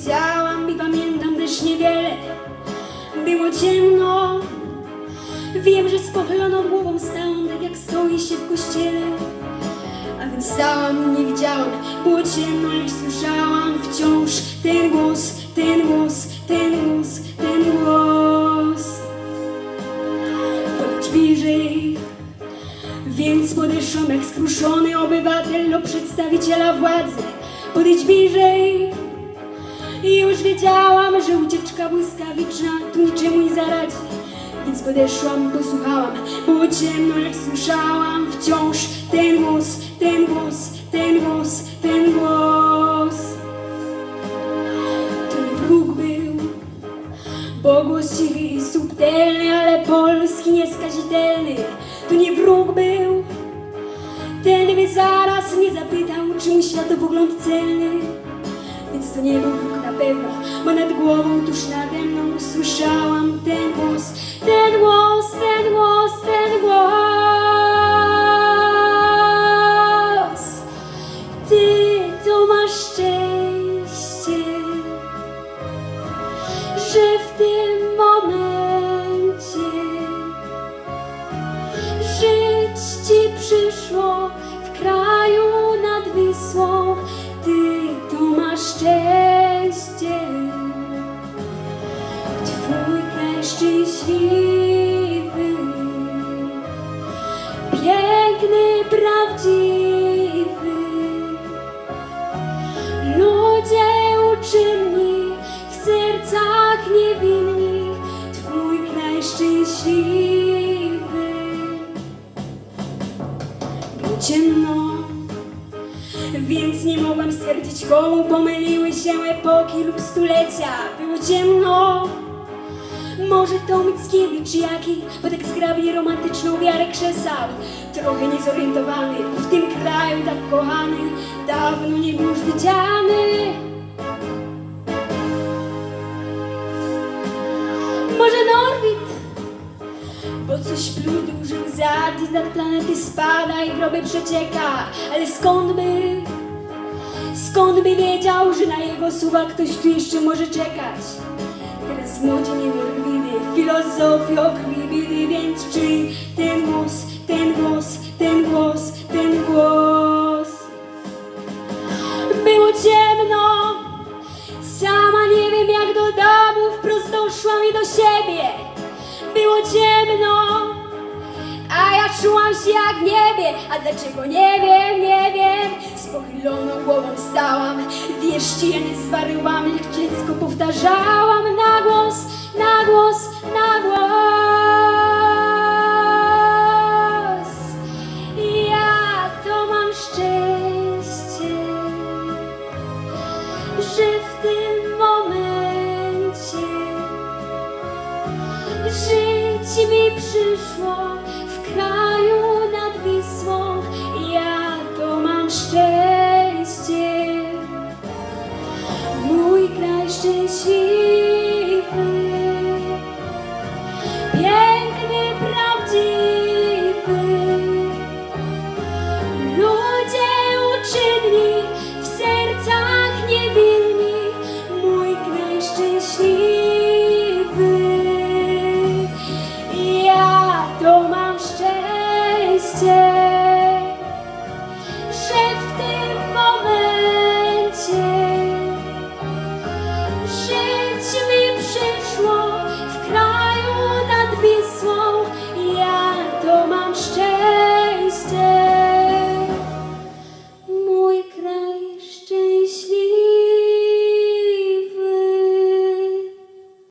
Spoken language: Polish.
widziałam i pamiętam też niewiele. Było ciemno. Wiem, że z pochyloną głową stałam tak jak stoi się w kościele. A więc stałam nie widziałam. Było ciemno, lecz słyszałam wciąż ten głos, ten głos, ten głos, ten głos. Podejdź bliżej. Więc podeszłam jak skruszony obywatel do przedstawiciela władzy. Podejdź bliżej. I już wiedziałam, że ucieczka błyskawiczna tu niczemu nie zaradzi. Więc podeszłam, posłuchałam, było ciemno, lecz słyszałam wciąż ten głos, ten głos, ten głos, ten głos. To nie wróg był, bo głos cichy i subtelny, ale polski nieskazitelny. To nie wróg był, ten by zaraz mnie zapytał, czy mój światopogląd celny. Więc to nie był pewno, bo nad głową tuż nade mną usłyszałam ten głos, ten głos, ten głos, ten głos. Ty to masz szczęście, że w tym momencie żyć ci przyszło ciemno, więc nie mogłam stwierdzić, komu pomyliły się epoki lub stulecia. Było ciemno. Może to Mickiewicz jaki, bo tak zgrabnie romantyczną wiarę krzesał. Trochę niezorientowany, w tym kraju tak kochany, dawno nie był już widziany. Bo coś pluł dużym zad i nad planety spada i groby przecieka, ale skąd by, skąd by wiedział, że na jego słowa ktoś tu jeszcze może czekać? Teraz młodzi niewierliwy, filozofii okliwidy, więc czy ten głos, ten głos, ten głos, ten głos? Było ciemno, sama nie wiem jak do domu wprost doszłam i do siebie. Było ciemno, a ja czułam się jak w niebie, a dlaczego nie wiem, nie wiem. Z pochyloną głową stałam, wierzcie, ja nie zwariowałam, lecz dziecko powtarzałam na głos, żyć mi przyszło w kraju nad Wisłą. Ja to mam szczęście, mój kraj szczęśliwy. 谢。